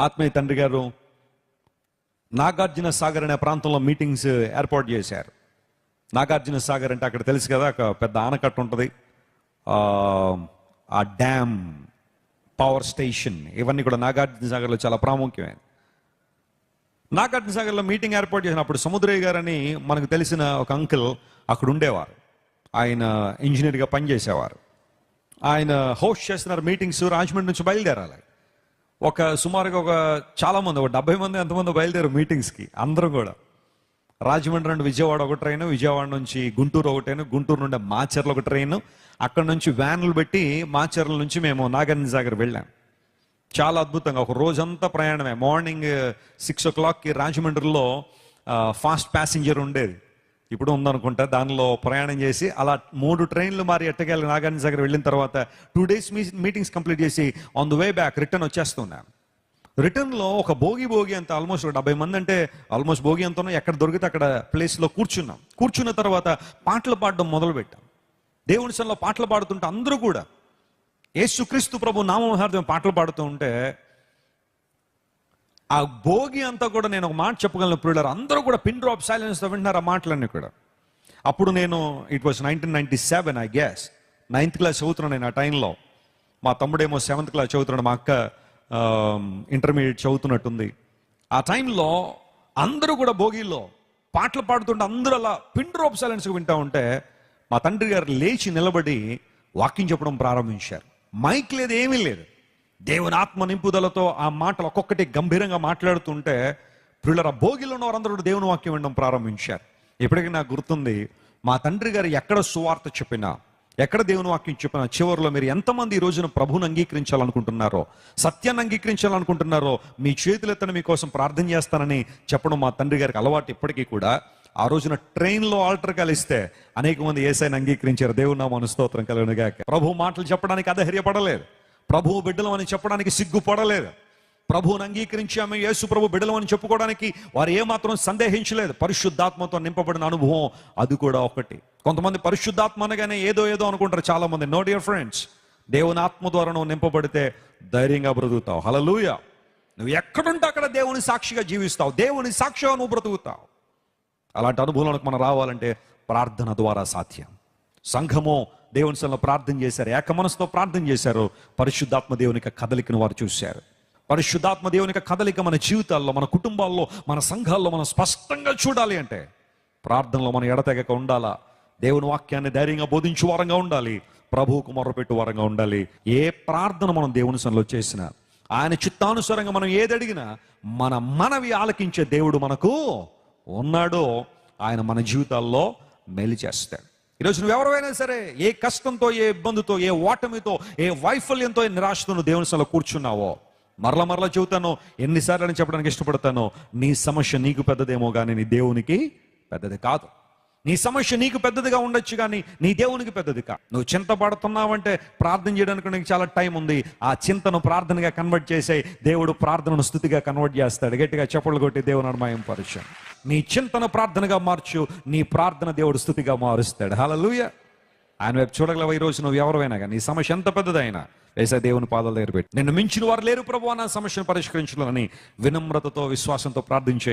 ఆత్మీయ తండ్రి గారు నాగార్జున సాగర్ అనే ప్రాంతంలో మీటింగ్స్ ఏర్పాటు చేశారు. నాగార్జున సాగర్ అంటే అక్కడ తెలుసు కదా ఒక పెద్ద ఆనకట్ట ఉంటుంది. ఆ, డ్యామ్ పవర్ స్టేషన్ ఇవన్నీ కూడా నాగార్జున సాగర్లో చాలా ప్రాముఖ్యమైన నాగార్జున సాగర్లో మీటింగ్ ఏర్పాటు చేసినప్పుడు సముద్రయ్య గారని మనకు తెలిసిన ఒక అంకుల్ అక్కడ ఉండేవారు. ఆయన ఇంజనీర్గా పనిచేసేవారు. ఆయన హోస్ట్ చేస్తున్నారు మీటింగ్స్ రాజమండ్రి నుంచి బయలుదేరాలి. ఒక సుమారుగా ఒక చాలా మంది ఒక డెబ్బై మంది ఎంతమంది బయలుదేరు మీటింగ్స్కి అందరూ కూడా. రాజమండ్రి నుండి విజయవాడ ఒక ట్రైన్ విజయవాడ నుంచి గుంటూరు ఒక ట్రైన్ గుంటూరు నుండి మాచర్ల ఒక ట్రైన్ అక్కడ నుంచి వ్యాన్లు పెట్టి మాచర్ల నుంచి మేము నాగార్జున సాగర్ వెళ్ళాం. చాలా అద్భుతంగా ఒక రోజంతా ప్రయాణమే. మార్నింగ్ సిక్స్ ఓ క్లాక్కి రాజమండ్రిలో ఫాస్ట్ ప్యాసింజర్ ఉండేది. ఇప్పుడు ఉందనుకుంటా దానిలో ప్రయాణం చేసి అలా మూడు ట్రైన్లు మారి ఎట్టకెళ్ళి నాగార్జున సాగర్ వెళ్ళిన తర్వాత టూ డేస్ మీటింగ్స్ కంప్లీట్ చేసి on the way back return వచ్చేస్తున్నాను రిటర్న్లో ఒక భోగి భోగి అంత ఆల్మోస్ట్ డెబ్బై మంది అంటే ఆల్మోస్ట్ భోగి అంతనో ఎక్కడ దొరికితే అక్కడ ప్లేస్లో కూర్చున్నాం. కూర్చున్న తర్వాత పాటలు పాడడం మొదలుపెట్టాం. దేవుని సన్నిలో పాటలు పాడుతుంటే అందరూ కూడా యేసుక్రీస్తు ప్రభు నామహార్థం పాటలు పాడుతూ ఉంటే ఆ భోగి అంతా కూడా నేను ఒక మాట చెప్పగలను ప్రియులర్. అందరూ కూడా పిన్ డ్రాప్ సైలెన్స్తో వింటున్నారు ఆ మాటలన్నీ కూడా. అప్పుడు నేను it was nineteen ninety seven I guess ninth class చదువుతున్నాను నేను ఆ టైంలో. మా తమ్ముడేమో సెవెంత్ క్లాస్ చదువుతున్నాడు మా అక్క ఇంటర్మీడియట్ చదువుతున్నట్టుంది. ఆ టైంలో అందరూ కూడా భోగిలో పాటలు పాడుతుంటే అందరూ అలా పిన్ డ్రాప్ సైలెన్స్ వింటూ ఉంటే మా తండ్రి గారు లేచి నిలబడి వాక్యం చెప్పడం ప్రారంభించారు. మైక్ లేదు ఏమీ లేదు. దేవుని ఆత్మ నింపుదలతో ఆ మాటలు ఒక్కొక్కటి గంభీరంగా మాట్లాడుతుంటే పిల్లల భోగిలో ఉన్న వారందరూ దేవుని వాక్యం వినడం ప్రారంభించారు. ఇప్పటికీ నాకు గుర్తుంది మా తండ్రి గారు ఎక్కడ సువార్త చెప్పినా ఎక్కడ దేవుని వాక్యం చెప్పినా చివరిలో మీరు ఎంతమంది ఈ రోజున ప్రభువుని అంగీకరించాలనుకుంటున్నారో సత్యాన్ని అంగీకరించాలనుకుంటున్నారో మీ చేతులెత్తని మీకోసం ప్రార్థన చేస్తానని చెప్పడం మా తండ్రి గారికి అలవాటు ఇప్పటికీ కూడా. ఆ రోజున ట్రైన్లో ఆల్టర్ కలిస్తే అనేక మంది ఏసైని అంగీకరించారు. దేవుని నామను స్తోత్రం కలుగునుగాక. ప్రభు మాటలు చెప్పడానికి అధైర్యపడలేదు. ప్రభువు బిడ్డలం అని చెప్పడానికి సిగ్గుపడలేదు. ప్రభువుని అంగీకరించి ఆమె యేసు ప్రభు బిడ్డలం అని చెప్పుకోవడానికి వారు ఏమాత్రం సందేహించలేదు. పరిశుద్ధాత్మతో నింపబడిన అనుభవం అది కూడా ఒకటి. కొంతమంది పరిశుద్ధాత్మ అనగానే ఏదో ఏదో అనుకుంటారు చాలా మంది నో డియర్ ఫ్రెండ్స్ దేవుని ఆత్మ ద్వారా నువ్వు నింపబడితే ధైర్యంగా బ్రతుకుతావు. హలలుయ నువ్వు ఎక్కడుంటే అక్కడ దేవుని సాక్షిగా జీవిస్తావు. దేవుని సాక్షిగా నువ్వు బ్రతుకుతావు. అలాంటి అనుభవాలకు మనం రావాలంటే ప్రార్థన ద్వారా సాధ్యం. సంఘము దేవుని సన్నిలో ప్రార్థన చేశారు. ఏక మనసుతో ప్రార్థన చేశారు. పరిశుద్ధాత్మ దేవునికి కదలికను వారు చూశారు. పరిశుద్ధాత్మ దేవునికి కదలిక మన జీవితాల్లో మన కుటుంబాల్లో మన సంఘాల్లో మనం స్పష్టంగా చూడాలి అంటే ప్రార్థనలో మనం ఎడతెగక ఉండాలా? దేవుని వాక్యాన్ని ధైర్యంగా బోధించు వారంగా ఉండాలి. ప్రభువుకు మొరపెట్టు వారంగా ఉండాలి. ఏ ప్రార్థన మనం దేవుని సన్నిలో చేసినా ఆయన చిత్తానుసారంగా మనం ఏది అడిగినా మన మనవి ఆలకించే దేవుడు మనకు ఉన్నాడో. ఆయన మన జీవితాల్లో మేలు చేస్తాడు. ఈరోజు నువ్వు ఎవరైనా సరే ఏ కష్టంతో ఏ ఇబ్బందితో ఏ ఓటమితో ఏ వైఫల్యంతో ఏ నిరాశతో నువ్వు దేవుని సలో కూర్చున్నావో మరల మరల చెబుతాను ఎన్నిసార్లు అని చెప్పడానికి ఇష్టపడతాను నీ సమస్య నీకు పెద్దదేమో కానీ నీ దేవునికి పెద్దది కాదు. నీ సమస్య నీకు పెద్దదిగా ఉండొచ్చు కానీ నీ దేవునికి పెద్దది కా. నువ్వు చింత పడుతున్నావంటే ప్రార్థన చేయడానికి నీకు చాలా టైం ఉంది. ఆ చింతను ప్రార్థనగా కన్వర్ట్ చేసే దేవుడు ప్రార్థనను స్థుతిగా కన్వర్ట్ చేస్తాడు. గట్టిగా చెప్పులు కొట్టి దేవుని అనుమాయం పరిచయం నీ చింతను ప్రార్థనగా మార్చు. నీ ప్రార్థన దేవుడు స్థుతిగా మారుస్తాడు. హలలుయ ఆయన వైపు చూడగలవు? ఈ రోజు నువ్వు ఎవరైనా కానీ నీ సమస్య ఎంత పెద్దదైనా వేసే దేవుని పాదాల దగ్గర పెట్టి. నిన్ను మించిన వారు లేరు ప్రభు నా సమస్యను పరిష్కరించాలని వినమ్రతతో విశ్వాసంతో ప్రార్థించే